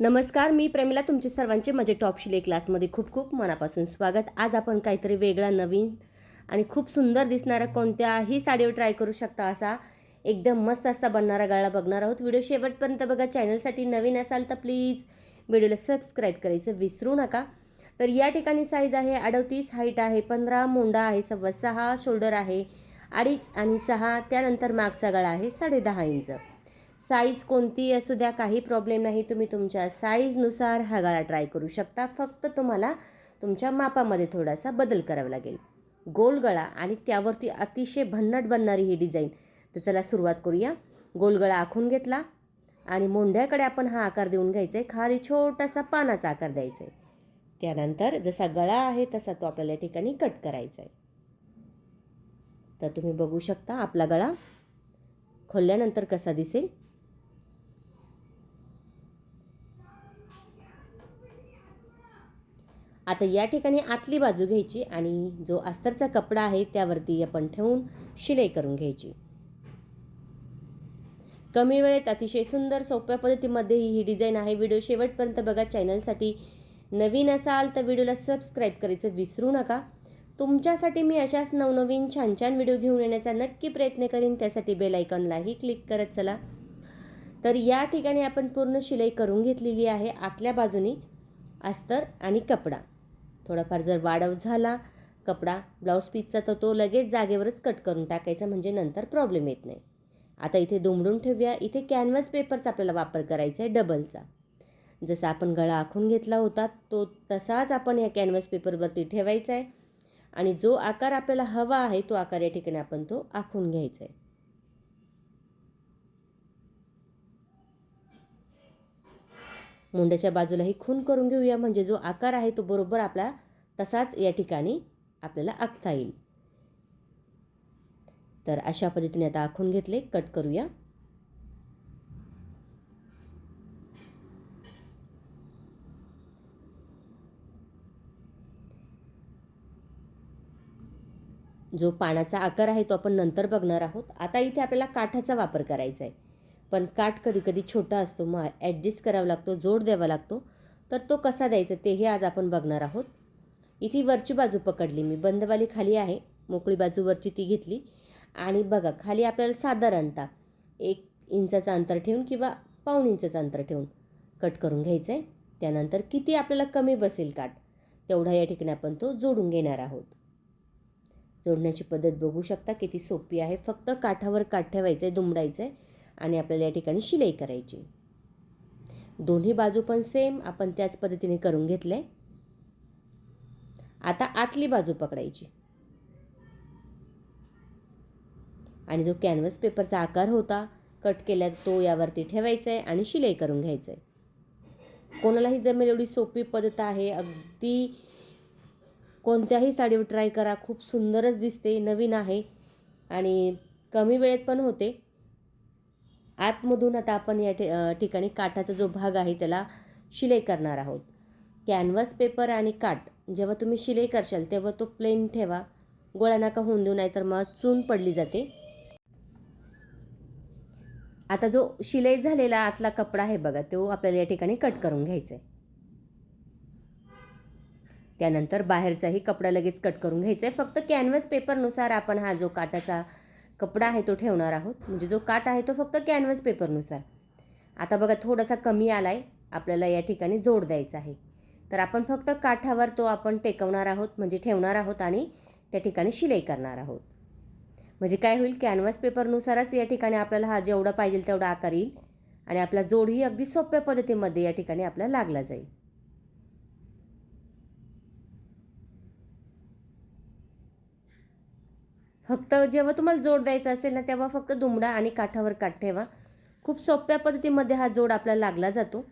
नमस्कार मी प्रेमिला तुमचे सर्वांचे माझे टॉप शिले क्लासमध्ये खूप खूप मनापासून स्वागत. आज आपण काहीतरी वेगळा नवीन आणि खूप सुंदर दिसणारा कोणत्याही साडीवर ट्राय करू शकता असा एकदम मस्त असा बनणारा गळा बघणार आहोत. व्हिडिओ शेवटपर्यंत बघा चॅनलसाठी नवीन असाल तर प्लीज व्हिडिओला सबस्क्राईब करायचं विसरू नका. तर या ठिकाणी साईज आहे अडतीस हाईट आहे पंधरा मोंडा आहे सव्वा सहा शोल्डर आहे अडीच आणि सहा त्यानंतर मागचा गळा आहे साडेदहा इंच. साईज कोणती असू द्या काही प्रॉब्लेम नाही तुम्ही तुमच्या साईजनुसार हा गळा ट्राय करू शकता. फक्त तुम्हाला तुमच्या मापामध्ये थोडासा बदल करावा लागेल. गोल गळा आणि त्यावरती अतिशय भन्नाट बनणारी ही डिझाईन तर चला सुरुवात करूया. गोल गळा आखून घेतला आणि मोंढ्याकडे आपण हा आकार देऊन घ्यायचा आहे खाली छोटासा पानाचा आकार द्यायचा आहे त्यानंतर जसा गळा आहे तसा तो आपल्याला या ठिकाणी कट करायचा आहे तर तुम्ही बघू शकता आपला गळा खोलल्यानंतर कसा दिसेल. आता या ठिकाणी आतली बाजू घ्यायची आणि जो अस्तरचा कपडा आहे त्यावरती आपण ठेवून शिलाई करून घ्यायची. कमी वेळेत अतिशय सुंदर सोप्या पद्धतीमध्ये ही डिझाईन आहे. व्हिडिओ शेवटपर्यंत बघा. चॅनलसाठी नवीन असाल तर व्हिडिओला सबस्क्राईब करायचं विसरू नका. तुमच्यासाठी मी अशाच नवनवीन छान छान व्हिडिओ घेऊन येण्याचा नक्की प्रयत्न करीन. त्यासाठी बेल आयकॉनलाही क्लिक करत चला. तर या ठिकाणी आपण पूर्ण शिलाई करून घेतलेली आहे. आतल्या बाजूनी अस्तर आणि कपडा. थोडाफार जर वाढव झाला कपडा ब्लाऊज पीसचा तर तो लगेच जागेवरच कट करून टाकायचा म्हणजे नंतर प्रॉब्लेम येत नाही. आता इथे दुमडून ठेवूया. इथे कॅनव्हास पेपरचा आपल्याला वापर करायचा आहे डबलचा जसा आपण गळा आखून घेतला होता तो तसाच आपण या कॅनव्हास पेपरवरती ठेवायचा आहे. आणि जो आकार आपल्याला हवा आहे तो आकार या ठिकाणी आपण तो आखून घ्यायचा आहे. मुंड्याच्या बाजूलाही खून करून घेऊया म्हणजे जो आकार आहे तो बरोबर आपला तसाच या ठिकाणी आपल्याला आखता येईल. तर अशा पद्धतीने आता आखून घेतले कट करूया. जो पाण्याचा आकार आहे तो आपण नंतर बघणार आहोत. आता इथे आपल्याला काठाचा वापर करायचा आहे. पण काठ कधी कधी छोटा असतो मग ॲडजस्ट करावा लागतो जोड द्यावा लागतो. तर तो कसा द्यायचा तेही आज आपण बघणार आहोत. इथे वरची बाजू पकडली मी. बंदवाली खाली आहे. मोकळी बाजू वरची ती घेतली. आणि बघा खाली आपल्याला साधारणतः एक इंचाचं अंतर ठेवून किंवा पाऊण इंचाचं अंतर ठेवून कट करून घ्यायचं आहे त्यानंतर किती आपल्याला कमी बसेल काठ तेवढा या ठिकाणी आपण तो जोडून घेणार आहोत. जोडण्याची पद्धत बघू शकता किती सोपी आहे. फक्त काठावर काठ ठेवायचं आहे दुमडायचं आहे आणि आपल्याला या ठिकाणी शिलाई करायची. दोन्ही बाजू पण सेम आपण त्याच पद्धतीने करून घेतलं आहे आता आतली बाजू पकडायची. आणि जो कॅनव्हस पेपरचा आकार होता कट केला तो यावरती ठेवायचा आहे आणि शिलाई करून घ्यायचं आहे कोणालाही जमेल एवढी सोपी पद्धत आहे अगदी कोणत्याही साडीवर ट्राय करा खूप सुंदरच दिसते नवीन आहे. आणि कमी वेळेत पण होते. आतमधून आता आपण या ठिकाणी काठाचा जो भाग आहे त्याला शिलाई करणार आहोत. कॅनव्हास पेपर आणि काठ जेव्हा तुम्ही शिलाई करशाल तेव्हा तो प्लेन ठेवा. गोळा नका होऊन देऊ नाहीतर मग चून पडली जाते. आता जो शिलाई झालेला आतला कपडा आहे बघा तो आपल्याला या ठिकाणी कट करून घ्यायचा आहे त्यानंतर बाहेरचाही कपडा लगेच कट करून घ्यायचा आहे फक्त कॅनव्हास पेपरनुसार आपण हा जो काटाचा कपडा आहे तो ठेवणार आहोत. म्हणजे जो काट आहे तो फक्त कॅनव्हस पेपरनुसार आता बघा थोडासा कमी आला आहे आपल्याला या ठिकाणी जोड द्यायचा आहे. तर आपण फक्त काठावर तो आपण टेकवणार आहोत म्हणजे ठेवणार आहोत आणि त्या ठिकाणी शिलाई करणार आहोत. म्हणजे काय होईल? कॅनव्हास पेपरनुसारच या ठिकाणी आपल्याला हा जेवढा पाहिजे तेवढा आकार येईल आणि आपला जोडही अगदी सोप्या पद्धतीमध्ये या ठिकाणी आपला लागला जाईल. फक्त जेव्हा तुम्हाला जोड द्यायचा असेल ना तेव्हा फक्त दुमडा आणि काठावर काठ ठेवा. खूप सोप्या पद्धतीमध्ये हा जोड आपल्याला लागला जातो.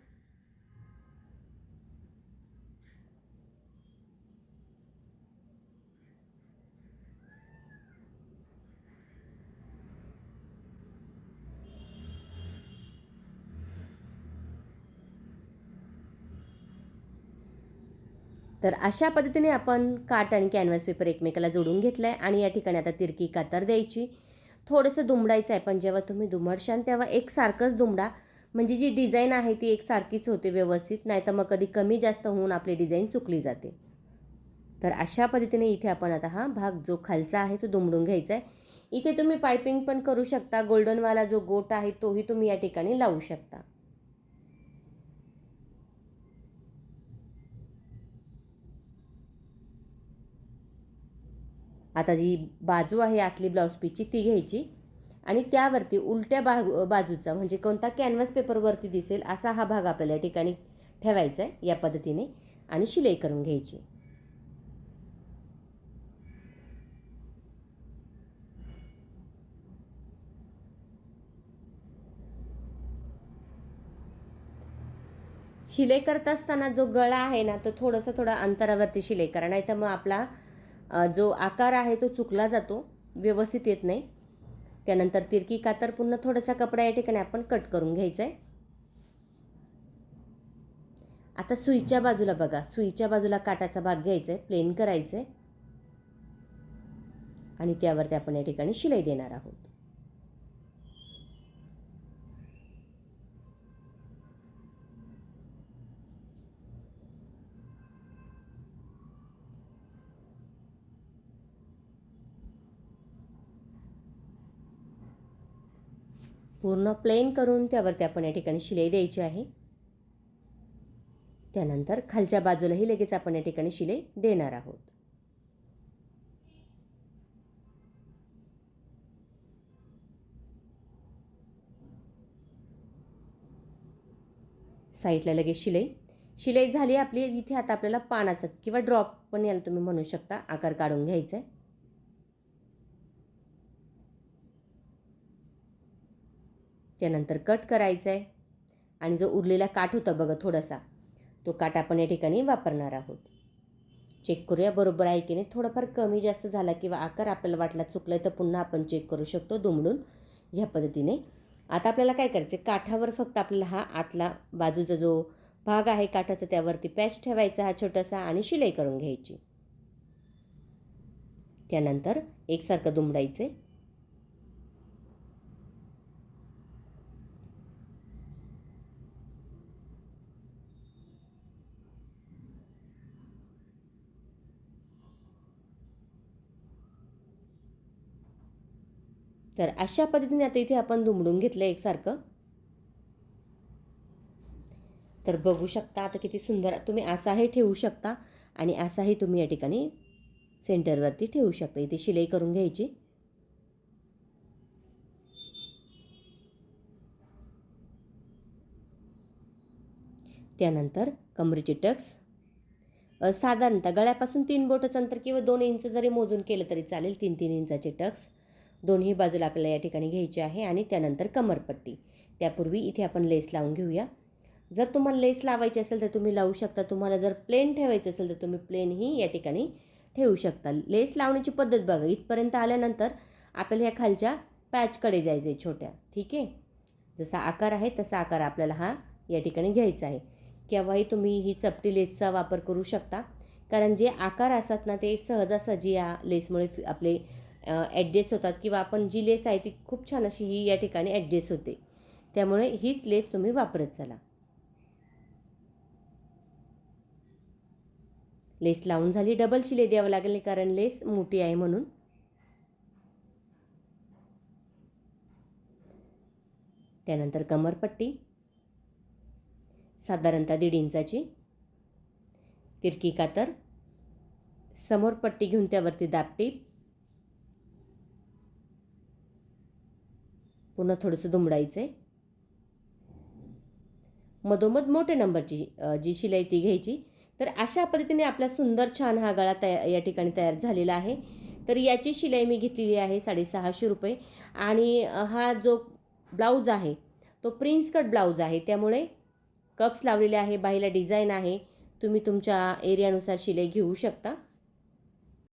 तर अशा पद्धतीने आपण काट आणि कॅनव्हास पेपर एकमेकाला जोडून घेतलं आहे आणि या ठिकाणी आता तिरकी कातर द्यायची. थोडंसं दुमडायचं आहे पण जेव्हा तुम्ही दुमडशान तेव्हा एकसारखंच दुमडा. म्हणजे जी डिझाईन आहे ती एक सारखीच होते व्यवस्थित नाही तर मग कधी कमी जास्त होऊन आपली डिझाईन चुकली जाते. तर अशा पद्धतीने इथे आपण आता हा भाग जो खालचा आहे तो दुमडून घ्यायचा आहे. इथे तुम्ही पायपिंग पण करू शकता गोल्डनवाला जो गोट आहे तोही तुम्ही या ठिकाणी लावू शकता. आता जी बाजू आहे आतली ब्लाऊज पीसची ती घ्यायची. आणि त्यावरती उलट्या बा बाजूचा म्हणजे कोणता कॅनव्हास पेपरवरती दिसेल असा हा भाग आपल्याला या ठिकाणी ठेवायचा आहे या पद्धतीने. आणि शिलाई करून घ्यायची. शिलाई करत असताना जो गळा आहे ना तो थोडंसं थोडा अंतरावरती शिलाई करा नाही तर मग आपला जो आकार आहे तो चुकला जातो व्यवस्थित येत नाही. त्यानंतर तिरकी कातर पुन्हा थोडासा कपडा या ठिकाणी आपण कट करून घ्यायचा आहे आता सुईच्या बाजूला बघा सुईच्या बाजूला काटाचा भाग घ्यायचा आहे प्लेन करायचं आहे आणि त्यावरती आपण या ठिकाणी शिलाई देणार आहोत. पूर्ण प्लेन करून त्यावरती आपण या ठिकाणी शिलाई द्यायची आहे. त्यानंतर खालच्या बाजूलाही लगेच आपण या ठिकाणी शिलाई देणार आहोत. साईडला लगेच शिलाई. शिलाई झाली आपली इथे आता आपल्याला पानाचं किंवा ड्रॉप पण याला तुम्ही म्हणू शकता आकार काढून घ्यायचा आहे त्यानंतर कट करायचं आहे आणि जो उरलेला काठ होता बघा थोडासा तो काठ आपण या ठिकाणी वापरणार आहोत. चेक करूया बरोबर आहे की नाही? थोडंफार कमी जास्त झाला किंवा आकार आपल्याला वाटला चुकला आहे तर पुन्हा आपण चेक करू शकतो दुमडून ह्या पद्धतीने. आता आपल्याला काय करायचं आहे काठावर फक्त आपल्याला हा आतला बाजूचा जो भाग आहे काठाचा त्यावरती पॅच ठेवायचा हा छोटासा आणि शिलाई करून घ्यायची. त्यानंतर एकसारखं दुमडायचं तर अशा पद्धतीने आता इथे आपण दुमडून घेतलं एकसारखं. तर बघू शकता आता किती सुंदर तुम्ही असाही ठेवू शकता आणि असाही तुम्ही या ठिकाणी सेंटरवरती ठेवू शकता. इथे शिलाई करून घ्यायची. त्यानंतर कमरेचे टक्स. साधारणतः गळ्यापासून तीन बोटच अंतर किंवा दोन इंच जरी मोजून केलं तरी चालेल. तीन तीन इंचाचे टक्स. दोन्ही बाजूला आपल्याला या ठिकाणी घ्यायची आहे आणि त्यानंतर कमरपट्टी. त्यापूर्वी इथे आपण लेस लावून घेऊया. जर तुम्हाला लेस लावायची असेल तर तुम्ही लावू शकता. तुम्हाला जर प्लेन ठेवायचं असेल तर तुम्ही प्लेनही या ठिकाणी ठेवू शकता. लेस लावण्याची पद्धत बघा. इथपर्यंत आल्यानंतर आपल्याला ह्या खालच्या पॅचकडे जायचं आहे छोट्या. ठीक आहे? जसा आकार आहे तसा आकार आपल्याला हा या ठिकाणी घ्यायचा आहे. केव्हाही तुम्ही ही चपटी लेसचा वापर करू शकता. कारण जे आकार असतात ना ते सहजासहजी या लेसमुळे आपले ॲडजस्ट होतात किंवा आपण जी लेस आहे ती खूप छान अशी ही या ठिकाणी ॲडजस्ट होते. त्यामुळे हीच लेस तुम्ही वापरत चला. लेस लावून झाली डबल शिले द्यावं लागेल कारण लेस मोठी आहे म्हणून. त्यानंतर कमरपट्टी. साधारणतः दीड इंचाची. तिरकी कातर. समोर पट्टी घेऊन त्यावरती दापटीप. पुन्हा थोडंसं दुमडायचं आहे मधोमध मोठ्या नंबरची जी शिलाई ती घ्यायची. तर अशा पद्धतीने आपला सुंदर छान हा गळा तया या ठिकाणी तयार झालेला आहे. तर याची शिलाई मी घेतलेली आहे साडेसहाशे रुपये. आणि हा जो ब्लाऊज आहे तो प्रिन्स कट ब्लाऊज आहे. त्यामुळे कप्स लावलेले आहे बाहीला डिझाईन आहे. तुम्ही तुमच्या एरियानुसार शिलाई घेऊ शकता.